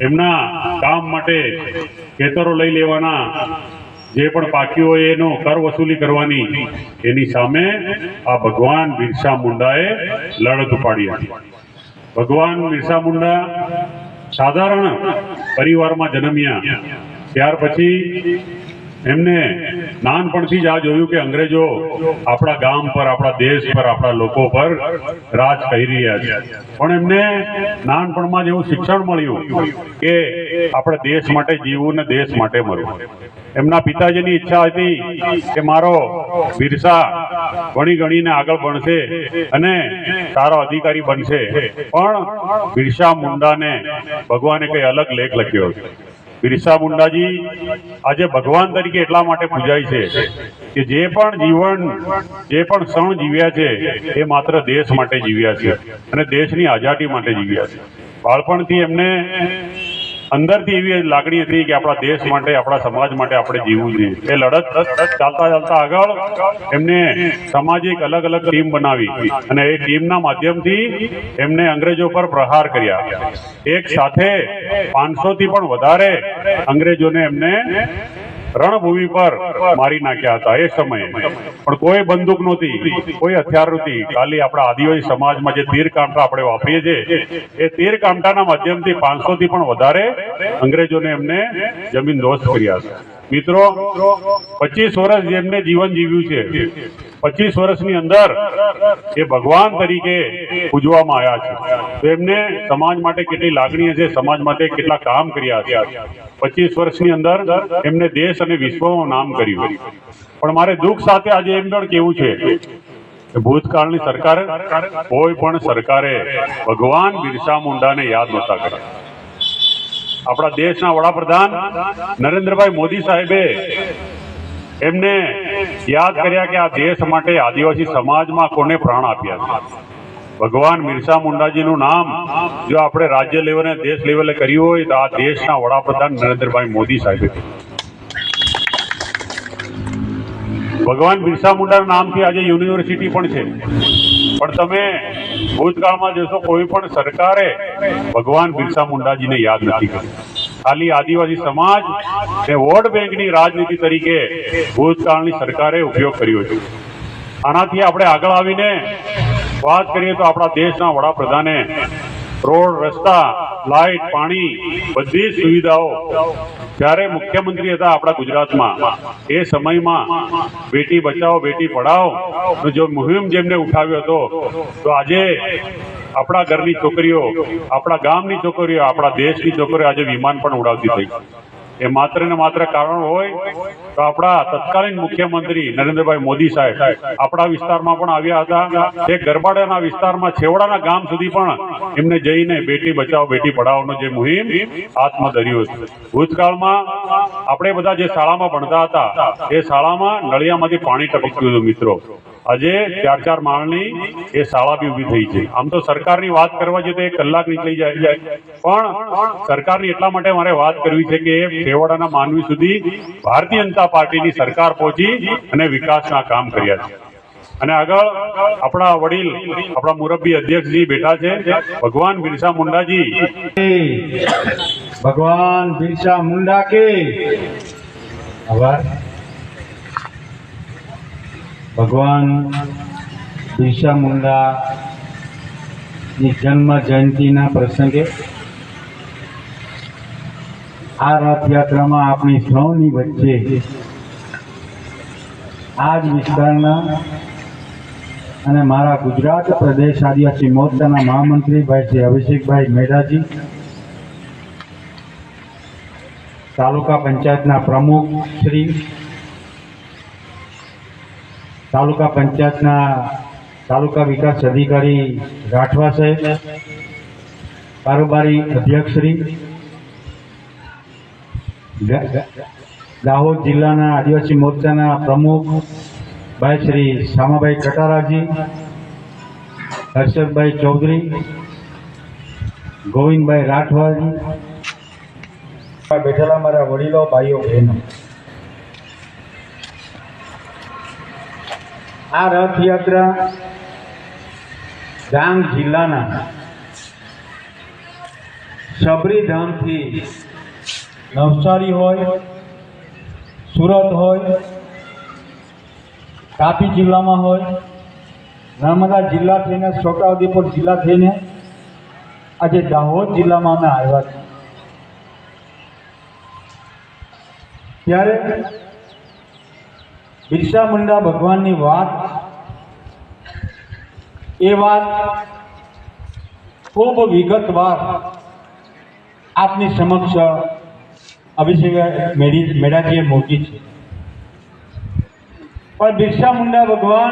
એમના કામ માટે ખેતરો લઈ લેવાના. જે પણ પાકી હોય એનો કર વસૂલી કરવાની. એની સામે આ ભગવાન બિરસા મુંડાએ લડત ઉપાડી હતી. ભગવાન બિરસા મુંડા સાધારણ પરિવારમાં જન્મ્યા. ત્યાર પછી એમને નાનપણથી જ આ જોયું કે અંગ્રેજો આપણા ગામ પર, આપણા દેશ પર, આપણા લોકો પર રાજ કરી રહ્યા છે. પણ એમને નાનપણમાં જ એવું શિક્ષણ મળ્યું કે આપણે દેશ માટે જીવવું ને દેશ માટે મરવું. એમના પિતાજીની ઈચ્છા હતી કે મારો બિરસા ભણી ગણીને આગળ ભણશે અને સારો અધિકારી બનશે. પણ બિરસા મુંડાને ભગવાને કઈ અલગ લેખ લખ્યો. છે બિરસા મુંડાજી આજે ભગવાન તરીકે એટલા માટે પૂજાય છે કે જે પણ જીવન, જે પણ ક્ષણ જીવ્યા છે, એ માત્ર દેશ માટે જીવ્યા છે અને દેશની આઝાદી માટે જીવ્યા છે. બાળપણથી એમને અંદરથી એવી લાગણી હતી કે આપણા દેશ માટે, આપણા સમાજ માટે આપણે જીવવું જોઈએ. એ લડત ચાલતા ચાલતા આગળ એમને સામાજિક અલગ અલગ ટીમ બનાવી અને એ ટીમના માધ્યમથી એમને અંગ્રેજો પર પ્રહાર કર્યા. એક સાથે પાંચસો થી પણ વધારે અંગ્રેજોને એમને રણભૂમિ પર મારી નાખ્યા હતા એ સમયે. પણ કોઈ બંદૂક નહોતી, કોઈ હથિયાર નહોતી. ખાલી આપણા આદિવાસી સમાજમાં જે તીર કાંટા આપણે વાપરીએ છીએ, એ તીર કાંટાના માધ્યમથી પાંચસો થી પણ વધારે અંગ્રેજોને એમને જમીન દોસ્ત કર્યા છે. મિત્રો, પચીસ વર્ષ જેમને જીવન જીવ્યું છે પચીસ વર્ષની અંદર એ ભગવાન તરીકે પૂજવામાં આવ્યા છે. એમને સમાજ માટે કેટલી લાગણી હશે, સમાજ માટે કેટલા કામ કર્યા છે પચીસ વર્ષની અંદર એમને દેશ અને વિશ્વમાં નામ કર્યું. પણ મારે દુઃખ સાથે આજે એમ પણ કેવું છે ભૂતકાળની સરકાર કોઈ પણ સરકારે ભગવાન બિરસા મુંડાને યાદ નહોતા કર્યા. આપણા દેશના વડાપ્રધાન નરેન્દ્રભાઈ મોદી સાહેબે એમને યાદ કર્યા કે આ દેશ માટે આદિવાસી સમાજમાં કોને પ્રાણ આપ્યા છે? ભગવાન બિરસા મુંડાજીનું નામ જો આપણે રાજ્ય લેવલે, દેશ લેવલે કર્યું હોય, તો આ દેશના વડાપ્રધાન નરેન્દ્રભાઈ મોદી સાહેબે ભગવાન બિરસા મુંડાના નામથી આજે યુનિવર્સિટી પણ છે. પણ તમે ભૂતકાળમાં જોશો, કોઈ પણ સરકારે ભગવાન બિરસા મુંડાજીને યાદ નથી કર્યું. ખાલી આદિવાસી સમાજ ને વોટ બેંકની રાજનીતિ તરીકે ભૂતકાળની સરકારે ઉપયોગ કર્યો છે. આનાથી આપણે આગળ આવીને વાત કરીએ તો આપણા દેશના વડાપ્રધાને રોડ, રસ્તા, લાઇટ, પાણી બધી જ સુવિધાઓ જ્યારે મુખ્યમંત્રી હતા આપણા ગુજરાતમાં, એ સમયમાં બેટી બચાવો, બેટી પઢાઓ જો મુહિમ જેમને ઉઠાવ્યો હતો, તો આજે આપણા ઘરની છોકરીઓ આપણા ગામની છોકરીઓ આપણા દેશની છોકરીઓ આજે વિમાન પણ ઉડાવતી થઈ. એ માત્ર ને માત્ર કારણ હોય તો આપણા તત્કાલીન મુખ્યમંત્રી નરેન્દ્રભાઈ મોદી સાહેબ આપણા વિસ્તારમાં પણ આવ્યા હતા. તે ગરબાડાના વિસ્તારમાં છેવાડાના ગામ સુધી પણ એમને જઈને બેટી બચાવો, બેટી પઢાઓનો જે મુહિમ, હાથમાં ધર્યું હતું. ભૂતકાળમાં આપણે બધા જે શાળામાં ભણતા હતા, એ શાળામાં નળિયામાંથી પાણી ટપકતું હતું, મિત્રો. આજે ચાર ચાર માળની એ શાળા બી ઊભી થઈ છે. આમ તો સરકારની વાત કરવા જઈએ તો એક કલાક નીકળી જાય. પણ સરકારની એટલા માટે મારે વાત કરવી છે કે છેવાડાના માનવી સુધી ભારતીય જનતા પાર્ટીની સરકાર પહોંચી અને વિકાસના કામ કર્યા છે. અને આગળ આપણા વડીલ, આપણા મુરબ્બી અધ્યક્ષજી બેઠા છે, ભગવાન બિરસા મુંડાજી ભગવાન બિરસા મુંડા કે. ભગવાન બિરસા મુંડા ની જન્મ જયંતિના પ્રસંગે આ રથયાત્રામાં આપણી સૌની વચ્ચે આ જ વિસ્તારના અને મારા ગુજરાત પ્રદેશ આદિવાસી મોરચાના મહામંત્રી ભાઈ શ્રી અભિષેકભાઈ મેઢાજી તાલુકા પંચાયતના પ્રમુખ શ્રી, તાલુકા પંચાયતના તાલુકા વિકાસ અધિકારી રાઠવા સાહેબ, કારોબારી અધ્યક્ષ શ્રી ગા- ગા- દાહોદ જિલ્લાના આદિવાસી મોરચાના પ્રમુખ ભાઈ શ્રી શામાભાઈ કટારાજી, હર્ષદભાઈ ચૌધરી, ગોવિંદભાઈ રાઠવાજી બેઠેલા મારા વડીલો, ભાઈઓ, બહેનો. આ રથયાત્રા ડાંગ જિલ્લાના શબરીધામથી નવસારી હોય, સુરત હોય, તાપી જિલ્લામાં હોય, નર્મદા જિલ્લા થઈને, છોટાઉદેપુર જિલ્લા થઈને આજે દાહોદ જિલ્લામાં અમે આવ્યા છીએ. ત્યારે બિરસા મુંડા ભગવાનની વાત, એ વાત ખૂબ વિગતવાર આપની સમક્ષ અભિષેક મેળી મેળાજીએ મૂકી છે. પણ બિરસા મુંડા ભગવાન